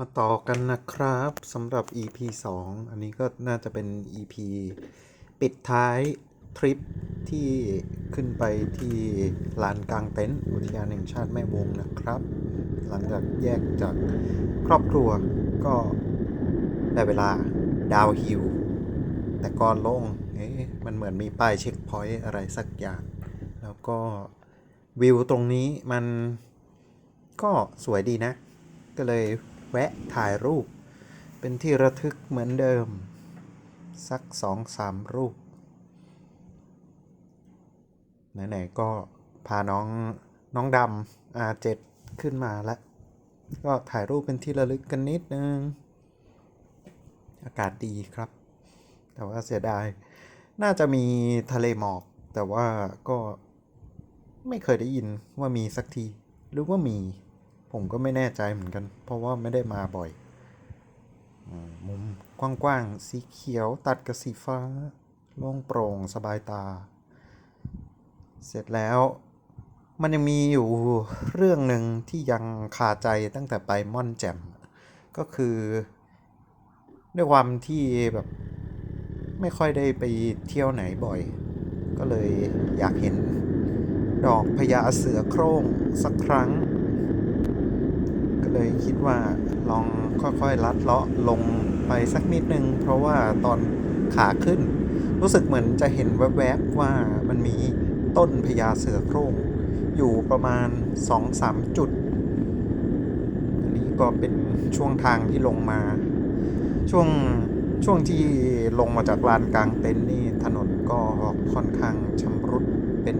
มาต่อกันนะครับสำหรับ EP 2 อันนี้ก็น่าจะเป็น EP ปิดท้ายทริปที่ขึ้นไปที่ลานกลางเต็นท์อุทยานแห่งชาติแม่วงนะครับ หลังจากแยกจากครอบครัวก็ได้เวลาดาวฮิลแต่ก่อนลงเอ๊ะมันเหมือนมีป้ายเช็คพอยต์อะไรสักอย่าง แล้วก็วิวตรงนี้มันก็สวยดีนะ ก็เลย แวะถ่ายรูป เป็นที่ระทึกเหมือนเดิม สักสองสามรูปไหนๆก็พาน้องน้องดำ R7 ขึ้นมาแล้ว ก็ถ่ายรูปเป็นที่ระลึกกันนิดนึง อากาศดีครับ แต่ว่าเสียดาย น่าจะมีทะเลหมอก แต่ว่าก็ไม่เคยได้ยินว่ามีสักที หรือว่ามี ผมก็ไม่แน่ใจเหมือนกัน เพราะว่าไม่ได้มาบ่อยมุมกว้างๆ สีเขียวตัดกับสีฟ้า โล่งโปร่งสบายตา เสร็จแล้ว มันยังมีอยู่เรื่องหนึ่งที่ยังคาใจตั้งแต่ไปม่อนแจ่ม ก็คือ ด้วยความที่แบบไม่ค่อยได้ไปเที่ยวไหนบ่อย ก็เลยอยากเห็นดอกพญาเสือโคร่งสักครั้ง เลยคิดว่าลองค่อยๆลัดเลาะลงไปสักนิดนึง เพราะว่าตอนขาขึ้น รู้สึกเหมือนจะเห็นแวบๆว่ามันมีต้นพญาเสือโคร่งอยู่ประมาณ 2-3 จุด อันนี้ก็เป็นช่วงทางที่ลงมา ช่วงช่วงที่ลงมาจากลานกลางเต็นท์นี่ถนนก็ค่อนข้างชำรุดเป็น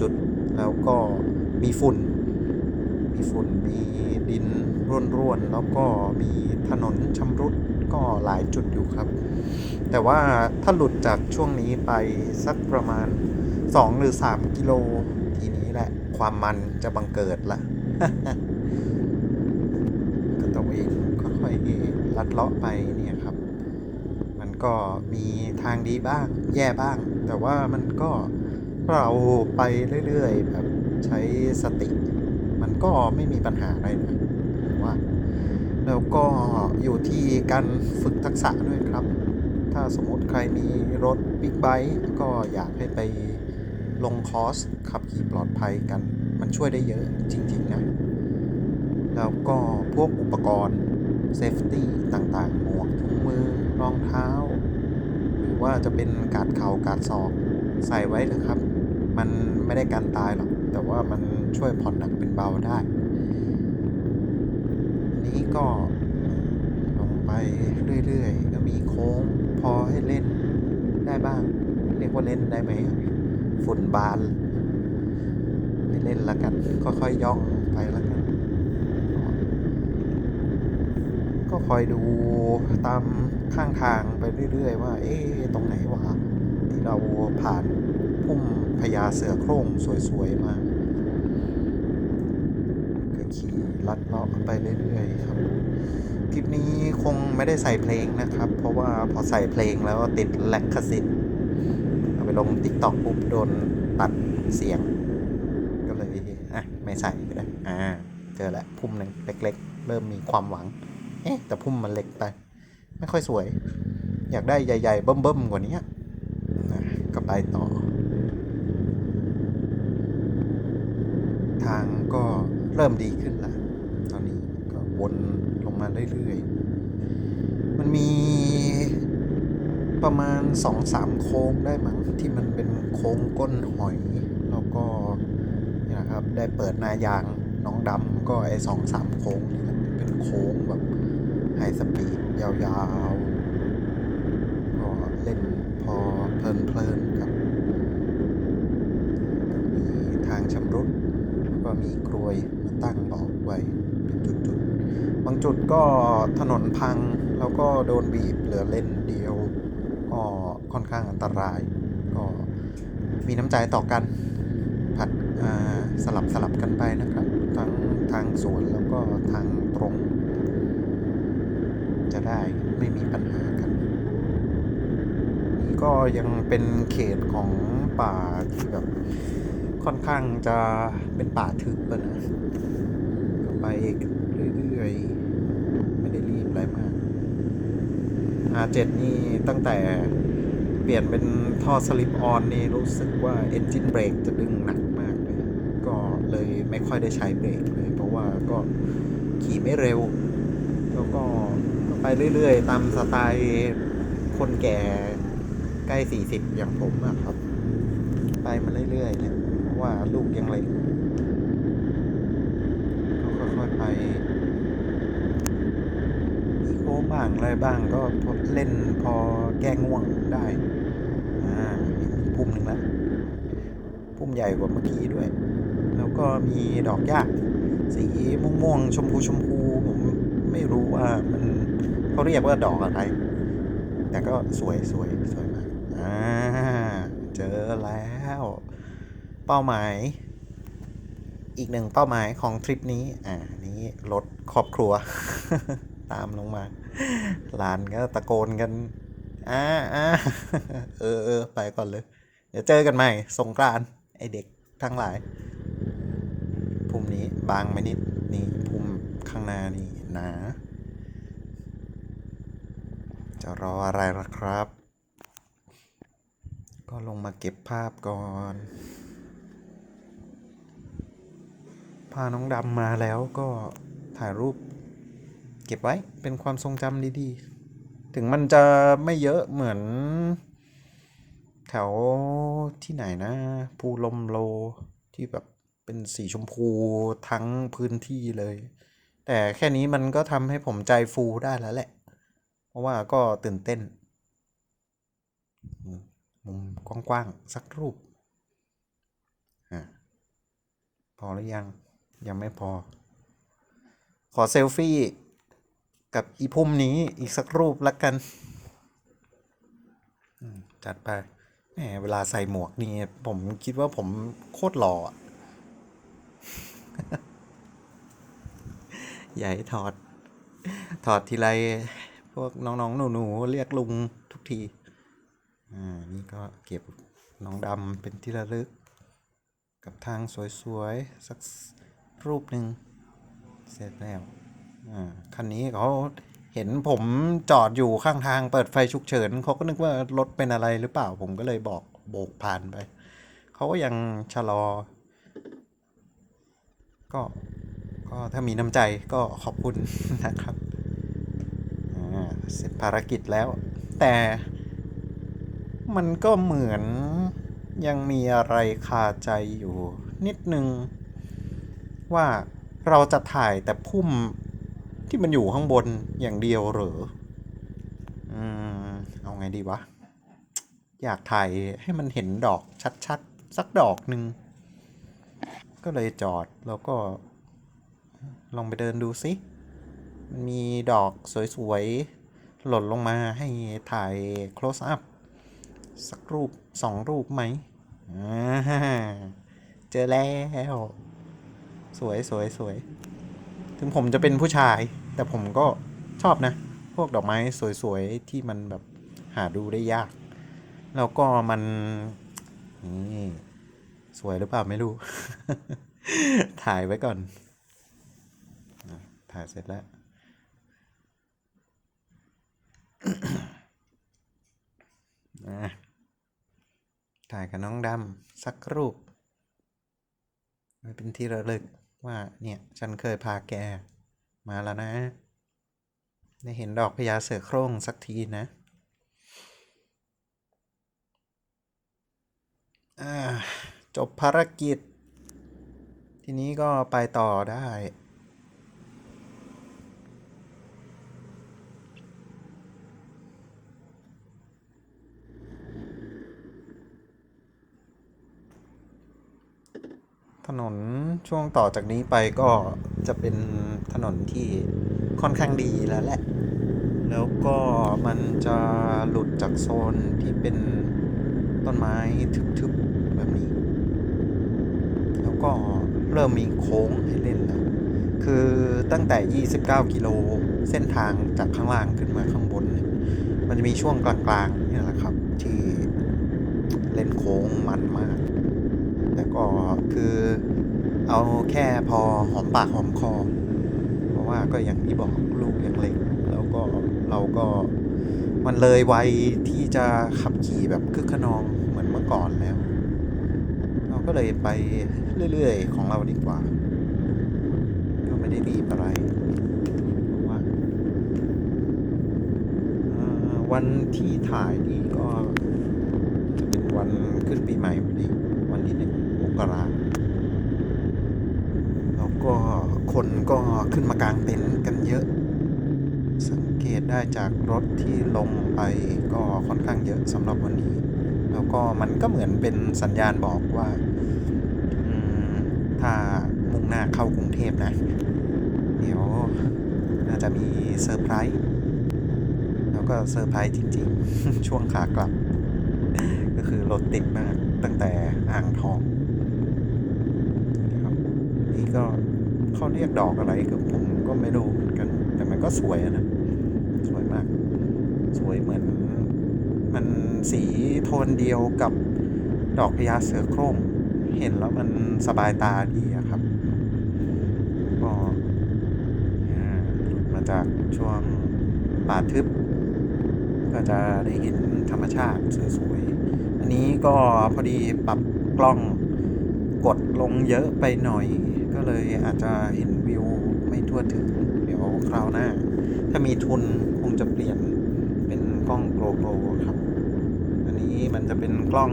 จุดๆ แล้วก็มีฝุ่น มีฝุ่นมีดินร่วนๆแล้วก็มีถนนชำรุดก็หลายจุดอยู่ครับ แต่ว่าถ้าหลุดจากช่วงนี้ไปสักประมาณ 2 หรือ 3 กิโลทีนี้แหละ ความมันจะบังเกิดละก็ต้องเองค่อยๆลัดเลาะไปเนี่ยครับ มันก็มีทางดีบ้าง แย่บ้าง แต่ว่ามันก็เราไปเรื่อยๆแบบใช้สติ มันก็ไม่มีปัญหาอะไรนะว่า แล้วก็อยู่ที่การฝึกทักษะด้วยครับ ถ้าสมมติใครมีรถบิ๊กไบค์ก็อยากให้ไปลงคอร์สขับขี่ปลอดภัยกัน มันช่วยได้เยอะจริง ๆ นะ แล้วก็พวกอุปกรณ์เซฟตี้ต่างๆ หมวกถุงมือรองเท้า หรือว่าจะเป็นกาดเข่ากาดศอกใส่ไว้เถอะครับ มันไม่ได้กันตายหรอก แต่ว่ามัน ช่วยผ่อนหนักเป็นเบาได้ นี้ก็ลงไปเรื่อยๆ ก็มีโค้งพอให้เล่นได้บ้าง เรียกว่าเล่นได้ไหมฝุ่นบานไม่เล่นแล้วกัน ค่อยๆย่องไปแล้วกัน ก็คอยดูตามข้างทางไปเรื่อยๆ ว่า เอ๊ะตรงไหนวะที่เราผ่านพุ่มพญาเสือโคร่งสวยๆ มา ขี่ลัดเลาะไปเรื่อยๆครับคลิปนี้คงไม่ได้ใส่เพลงนะครับ เพราะว่าพอใส่เพลงแล้วติดแลกคสิทธิ์เอาไปลง t ิ k t o k ปุ๊บโดนตัดเสียง ก็เลยอะไม่ใส่ก็ได้อ่าเจอแล้วพุ่มหนึ่งเล็ก ๆ เริ่มมีความหวังเอ๊ะแต่พุ่มมันเล็กไป ไม่ค่อยสวย อยากได้ใหญ่ ๆ เบิ่มๆกว่านี้นะก็ไปต่อ ทางก็ เริ่มดีขึ้นละตอนนี้ก็วนลงมาเรื่อยๆ มันมีประมาณสองสามโค้งได้มั้งที่มันเป็นโค้งก้นหอย แล้วก็นี่นะครับได้เปิดหนายางน้องดำก็ไอ้สองสามโค้งนี่แหละเป็นโค้งแบบไฮสปีดยาวๆ ก็เล่นพอเพลินๆครับมีทางชำรุดแล้วก็มีกลวย ตั้งบอกไว้เป็นจุดๆ บางจุดก็ถนนพังแล้วก็โดนบีบเหลือเล่นเดียว ก็ค่อนข้างอันตราย ก็มีน้ำใจต่อกัน ผัดสลับสลับกันไปนะครับ ทั้งทางสวนแล้วก็ทางตรง จะได้ไม่มีปัญหากันนี่ก็ยังเป็นเขตของป่าที่แบบ ค่อนข้างจะเป็นป่าทึบอะนะก็ไปเรื่อยๆ ไม่ได้รีบอะไรมาก R7 นี่ตั้งแต่เปลี่ยนเป็นท่อสลิปออนนี่รู้สึกว่าเอนจินเบรกจะดึงหนักมากเลย ก็เลยไม่ค่อยได้ใช้เบรกเลย เพราะว่าก็ขี่ไม่เร็ว แล้วก็ไปเรื่อยๆ ตามสไตล์คนแก่ใกล้ 40 อย่างผมอะครับ ไปมาเรื่อยๆเนี่ย ว่าลูกยังเล็กก็ค่อยๆไปมีโค้งบ้างอะไรบ้างก็เล่นพอแก้ง่วงได้ อ่ามีพุ่มหนึ่งแล้วพุ่มใหญ่กว่าเมื่อกี้ด้วย แล้วก็มีดอกหญ้าสีม่วงๆชมพูชมพูผมไม่รู้ว่ามันเขาเรียกว่าดอกอะไร แต่ก็สวยสวยสวยมาก อ่า เจอแล้ว เป้าหมาย อีกหนึ่งเป้าหมายของทริปนี้ อ่า นี้รถครอบครัว ตามลงมาหลานก็ตะโกนกัน อ่าอ่าเออเออไปก่อนเลย เดี๋ยวเจอกันใหม่ สงกรานไอเด็กทั้งหลาย ภูมินี้บางไปนิด นี่ภูมิข้างหน้านี่หนาจะรออะไรล่ะครับ ก็ลงมาเก็บภาพก่อน พาน้องดำมาแล้วก็ถ่ายรูป เก็บไว้เป็นความทรงจำดีๆ ถึงมันจะไม่เยอะเหมือน แถวที่ไหนนะ ภูลมโลที่แบบเป็นสีชมพูทั้งพื้นที่เลย แต่แค่นี้มันก็ทำให้ผมใจฟูได้แล้วแหละ เพราะว่าก็ตื่นเต้น มุมกว้างๆ สักรูป อะพอหรือยัง ยังไม่พอ ขอเซลฟี่ กับอีพุ่มนี้อีกสักรูปละกัน จัดไปแหมเวลาใส่หมวกนี่ ผมคิดว่าผมโคตรหล่ออะอย่าให้ถอด ถอดทีไร พวกน้องๆหนูๆเรียกลุงทุกที อ่า นี่ก็เก็บน้องดำเป็นที่ระลึก กับทางสวยๆ สัก รูปหนึ่งเสร็จแล้วอ่าคันนี้เขาเห็นผมจอดอยู่ข้างทางเปิดไฟฉุกเฉินเขาก็นึกว่ารถเป็นอะไรหรือเปล่าผมก็เลยบอกโบกผ่านไปเขาก็ยังชะลอ ก็ก็ถ้ามีน้ำใจก็ขอบคุณนะครับอ่าเสร็จภารกิจแล้ว แต่มันก็เหมือนยังมีอะไรคาใจอยู่นิดนึง ว่าเราจะถ่ายแต่พุ่มที่มันอยู่ข้างบนอย่างเดียวหรออืมเอาไงดีวะ อยากถ่ายให้มันเห็นดอกชัดๆ สักดอกหนึ่ง ก็เลยจอดแล้วก็ ลองไปเดินดูสิมันมีดอกสวยๆ หล่นลงมาให้ถ่าย close up สักรูปสองรูปไหม เจอแล้ว สวยสวยสวย ถึงผมจะเป็นผู้ชาย แต่ผมก็ชอบนะ พวกดอกไม้สวยๆ ที่มันแบบหาดูได้ยาก แล้วก็มัน นี่ สวยหรือเปล่าไม่รู้ ถ่ายไว้ก่อน ถ่ายเสร็จแล้วถ่ายกับน้องดำสักรูป ไว้เป็นที่ระลึก ว่าเนี่ยฉันเคยพาแกมาแล้วนะได้เห็นดอกพญาเสือโคร่งสักทีนะจบภารกิจ ทีนี้ก็ไปต่อได้ ถนนช่วงต่อจากนี้ไปก็จะเป็นถนนที่ค่อนข้างดีแล้วแหละ แล้วก็มันจะหลุดจากโซนที่เป็นต้นไม้ทึบๆแบบนี้ แล้วก็เริ่มมีโค้งให้เล่นแล้ว คือตั้งแต่ 29 กิโลเส้นทางจากข้างล่างขึ้นมาข้างบน มันจะมีช่วงกลางๆนี่แหละครับ ที่เล่นโค้งมันมาก ก็คือเอาแค่พอหอมปากหอมคอ เพราะว่าก็อย่างที่บอกลูกยังเล็กแล้วก็เราก็มันเลยวัยที่จะขับขี่แบบคึกขนองเหมือนเมื่อก่อนแล้ว เราก็เลยไปเรื่อยๆ ของเราดีกว่า ก็ไม่ได้รีบอะไรเพราะว่าวันที่ถ่ายนี่ก็จะเป็นวันขึ้นปีใหม่พอดีวันที่หนึ่ง กราแล้วก็คนก็ขึ้นมากางเต็นท์กันเยอะ สังเกตได้จากรถที่ลงไปก็ค่อนข้างเยอะสำหรับวันนี้ แล้วก็มันก็เหมือนเป็นสัญญาณบอกว่าถ้ามุ่งหน้าเข้ากรุงเทพนะ เดี๋ยวน่าจะมีเซอร์ไพรส์แล้วก็เซอร์ไพรส์จริง ๆ ช่วงขากลับ ก็คือรถติดมากตั้งแต่อ่างทอง นี่ก็เขาเรียกดอกอะไรก็ผมก็ไม่รู้เหมือนกัน แต่มันก็สวยนะ สวยมาก สวยเหมือน มันสีโทนเดียวกับดอกพญาเสือโคร่ง เห็นแล้วมันสบายตาดีอะครับ ก็หลุดมาจากช่วงป่าทึบ ก็จะได้เห็นธรรมชาติสวยๆ อันนี้ก็พอดีปรับกล้องกดลงเยอะไปหน่อย ก็เลยอาจจะเห็นวิวไม่ทั่วถึง เดี๋ยวคราวหน้า ถ้ามีทุนคงจะเปลี่ยนเป็นกล้องโกลโ o ครับ อันนี้มันจะเป็นกล้อง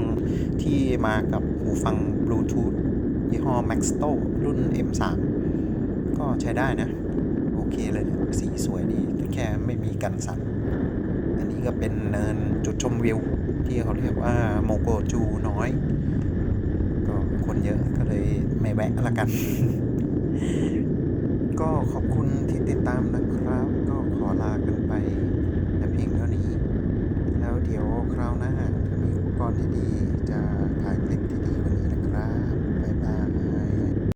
ที่มากับหูฟังบลูทูธยี่ห้อ Maxto รุ่น M3 ก็ใช้ได้นะ โอเคเลยสีสวยดีแต่แค่ไม่มีกันสั่นอันนี้ก็เป็นเนินจุดชมวิว ที่เขาเรียกว่าโมโกจูน้อย คนเยอะก็เลยไม่แวะละกัน ก็ขอบคุณที่ติดตามนะครับ ก็ขอลากันไปแต่เพียงเท่านี้ แล้วเดี๋ยวคราวหน้าถ้ามีอุปกรณ์ดีๆจะถ่าย